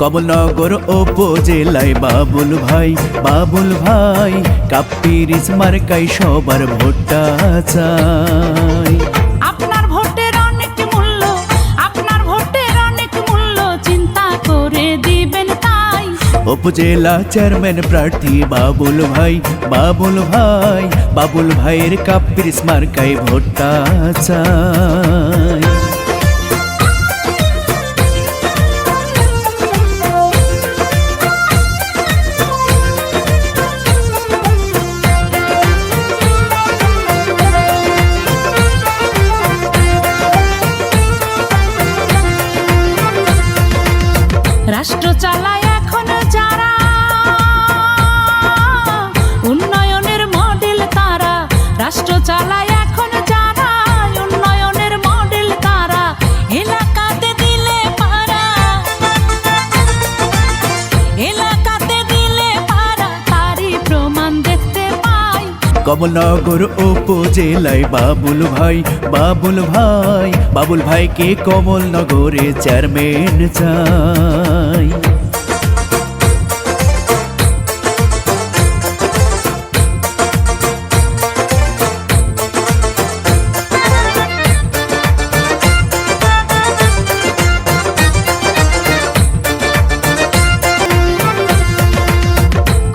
কমলনগর উপজেলায় বাবুল ভাই বাবুল ভাই কাপ্পিরিস মার্কাই সবার ভোটটা চাই। আপনার ভোটের অনেক মূল্য আপনার ভোটের অনেক মূল্য চিন্তা করে দিবেন তাই। উপজেলা চেয়ারম্যান প্রার্থী বাবুল ভাই বাবুল ভাই বাবুল ভাইয়ের কাপ্পিরিস মার্কাই ভোটটা চাই। রাষ্ট্র চালায় এখন যারা। উন্নয়নের মডেল তারা, রাষ্ট্র চালায় এখন যারা। উন্নয়নের মডেল তারা, এলাকাতে দিলে পারা। এলাকাতে দিলে পারা, তারই প্রমাণ দেখতে পাই। কমলনগর উপজেলায় বাবুল ভাই বাবুল ভাই, বাবুল ভাইকে কমলনগরে চেয়ারম্যান চাই।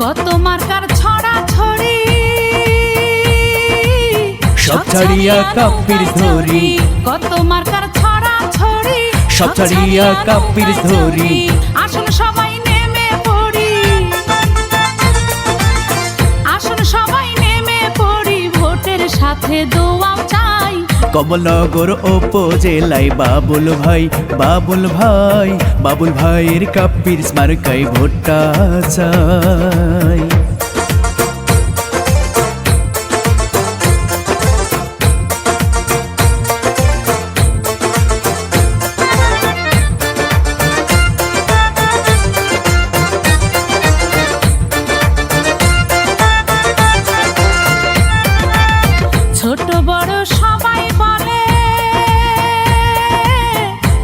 কত মার্কার ছড়া ছড়ি সব ছাড়িয়া কাপ্পির ধরি। কত মার্কার ছড়া ছড়ি সব ছাড়িয়া কাপ্পির ধরি। আসুন সবাই নেমে পড়ি। আসুন সবাই নেমে পড়ি। ভোটের সাথে দোয়াও চাই। কমলনগর উপজেলায় বাবুল ভাই বাবুল ভাই বাবুল ভাইয়ের কাপ্পির মার্কাই ভোটটা চাই।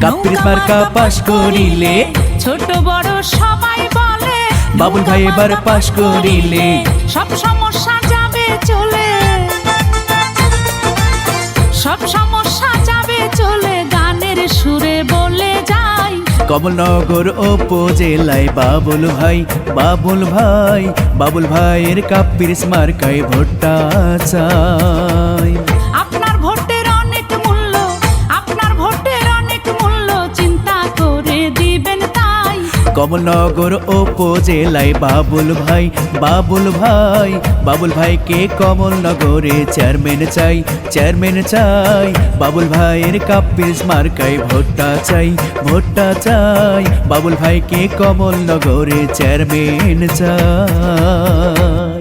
মার্কা পাশ করিলে। ছোট বড় সবাই বলে বাবুল ভাই এবার পাশ করিলে। সব সমস্যা যাবে চলে। সব সমস্যা যাবে চলে গানের সুরে বলে যাই। কমলনগর উপজেলায় বাবুল ভাই বাবুল ভাই বাবুল ভাইয়ের কাপ্পির মার্কাই ভোটটা চাই। কমলনগর উপজেলায় বাবুল ভাই বাবুল ভাই, বাবুল ভাইকে কমলনগরে চেয়ারম্যান চাই চেয়ারম্যান চাই, বাবুল ভাইয়ের কাপিস মার্কাই ভোটটা চাই ভোটটা চাই, বাবুল ভাইকে কমলনগরে চেয়ারম্যান চাই।